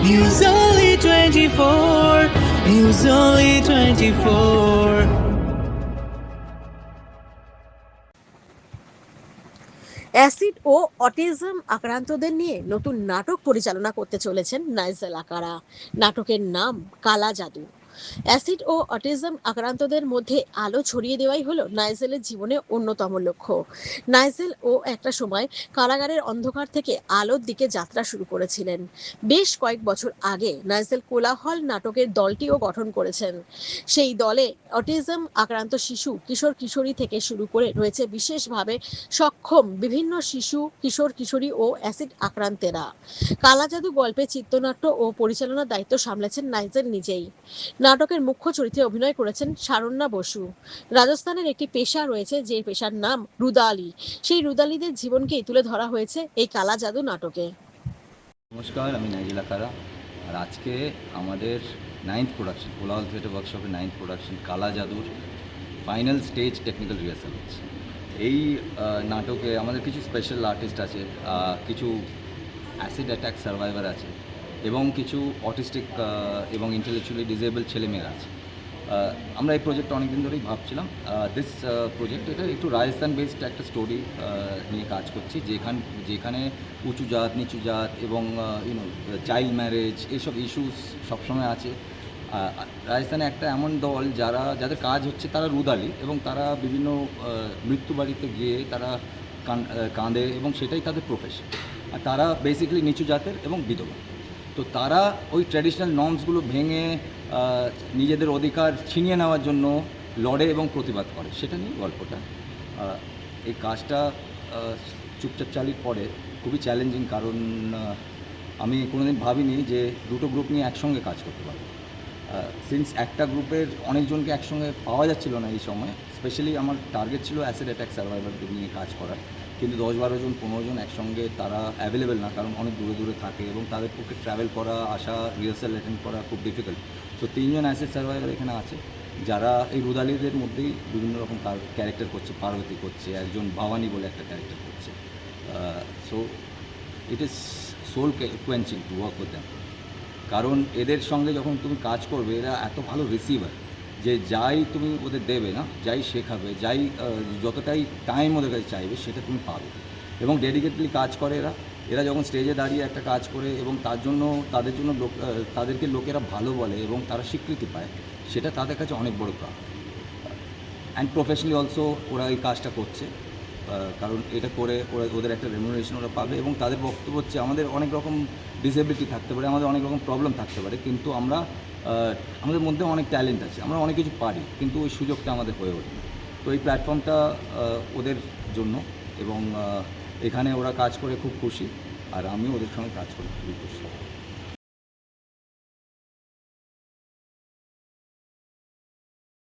News Only 24. News Only 24. Acid ও autism আক্রান্তদের নিয়ে নতুন নাটক পরিচালনা করতে চলেছেন নাইজেল আকারা নাটকের নাম কালা জাদু অ্যাসিড ও অটিজম আক্রান্তদের মধ্যে আলো ছড়িয়ে দেওয়াই হলো নাইজেলের জীবনে অন্যতম লক্ষ্য। নাইজেল ও একটা সময় কারাগারের অন্ধকার থেকে আলোর দিকে যাত্রা শুরু করেছিলেন। বেশ কয়েক বছর আগে নাইজেল কোলাহল নাটকের দলটিও গঠন করেছেন। সেই দলে অটিজম আক্রান্ত শিশু কিশোর কিশোরী থেকে শুরু করে রয়েছে বিশেষভাবে সক্ষম বিভিন্ন শিশু, কিশোর কিশোরী ও অ্যাসিড আক্রান্তেরা। কালা জাদু গল্পে চিত্রনাট্য ও পরিচালনার দায়িত্ব সামলেছেন নাইজেল নিজেই। নাটকের মুখ্য চরিত্রে অভিনয় করেছেন শারণ্যা বসু। রাজস্থানের একটি পেশা রয়েছে যে পেশার নাম রুদালি। সেই রুদালিদের জীবনকেই তুলে ধরা হয়েছে এই কালা জাদু নাটকে। নমস্কার, আমি নাইজিলা কারা আর আজকে আমাদের নাইন্থ প্রোডাকশন কোলাহল থিয়েটার ওয়ার্কশপের নাইন্থ প্রোডাকশন কালা জাদুর ফাইনাল স্টেজ টেকনিক্যাল রিহার্সাল হচ্ছে। এই নাটকে আমাদের কিছু স্পেশাল আর্টিস্ট আছে কিছু অ্যাসিড অ্যাটাক সার্ভাইভার আছে। এবং কিছু অটিস্টিক এবং ইন্টেলেকচুয়ালি ডিসেবল ছেলেমেয়েরা আছে। আমরা এই প্রজেক্ট অনেকদিন ধরেই ভাবছিলাম। দিস প্রজেক্ট এটা একটু রাজস্থান বেসড একটা স্টোরি নিয়ে কাজ করছি। যেখান যেখানে উঁচু জাত নিচু জাত এবং ইউনো চাইল্ড ম্যারেজ এইসব ইস্যুস সবসময় আছে। রাজস্থানে একটা এমন দল যারা যাদের কাজ হচ্ছে তারা রুদালি এবং তারা বিভিন্ন আহ, মৃত্যু বাড়িতে গিয়ে তারা কাঁদে এবং সেটাই তাদের প্রফেশন আর তারা বেসিক্যালি নিচু জাতের এবং বিধবা। তো তারা ওই ট্র্যাডিশনাল নর্মসগুলো ভেঙে নিজেদের অধিকার ছিনিয়ে নেওয়ার জন্য লড়ে এবং প্রতিবাদ করে। সেটা নিয়ে গল্পটা। এই কাজটা চুপচাপ চালির পরে খুবই চ্যালেঞ্জিং কারণ আমি কোনোদিন ভাবিনি যে দুটো গ্রুপ নিয়ে একসঙ্গে কাজ করতে পারব। সিন্স একটা গ্রুপের অনেকজনকে একসঙ্গে পাওয়া যাচ্ছিল না এই সময় স্পেশালি আমার টার্গেট ছিল অ্যাসিড অ্যাটাক সার্ভাইভারদের নিয়ে কাজ করার। কিন্তু দশ বারো জন, পনেরো জন একসঙ্গে তারা অ্যাভেলেবেল না, কারণ অনেক দূরে দূরে থাকে এবং তাদের পক্ষে ট্রাভেল করা, আসা রিহার্সাল অ্যাটেন্ড করা খুব ডিফিকাল্ট সো তিনজন অ্যাসিড সার্ভাইভার এখানে আছে, যারা এই রুদালিদের মধ্যেই বিভিন্ন রকম ক্যারেক্টার করছে, পার্বতী করছে, একজন ভবানী বলে একটা ক্যারেক্টার করছে। So it is soul quenching to work them কারণ এদের সঙ্গে যখন তুমি কাজ করবে, এরা এত ভালো রিসিভার যে যাই তুমি ওদের দেবে না, যাই শেখাবে, যাই যতটাই টাইম ওদের কাছে চাইবে, সেটা তুমি পাবে। এবং ডেডিকেটলি কাজ করে এরা। এরা যখন স্টেজে দাঁড়িয়ে একটা কাজ করে এবং তার জন্য, তাদের জন্য লোক তাদেরকে লোকেরা ভালো বলে এবং তারা স্বীকৃতি পায়, সেটা তাদের কাছে অনেক বড় প্রাপ্তি অ্যান্ড প্রফেশনালি অলসো ওরা এই কাজটা করছে কারণ এটা করে ওরা, ওদের একটা রেমুনারেশন ওরা পাবে এবং তাদের বক্তব্য হচ্ছে আমাদের অনেক রকম ডিসেবিলিটি থাকতে পারে, আমাদের অনেক রকম প্রবলেম থাকতে পারে, কিন্তু আমরা আমাদের মধ্যে অনেক ট্যালেন্ট আছে, আমরা অনেক কিছু পারি, কিন্তু ওই সুযোগটা আমাদের হয়ে ওঠে না। তো এই প্ল্যাটফর্মটা ওদের জন্য এবং এখানে ওরা কাজ করে খুব খুশি, আর আমিও ওদের সঙ্গে কাজ করে খুবই খুশি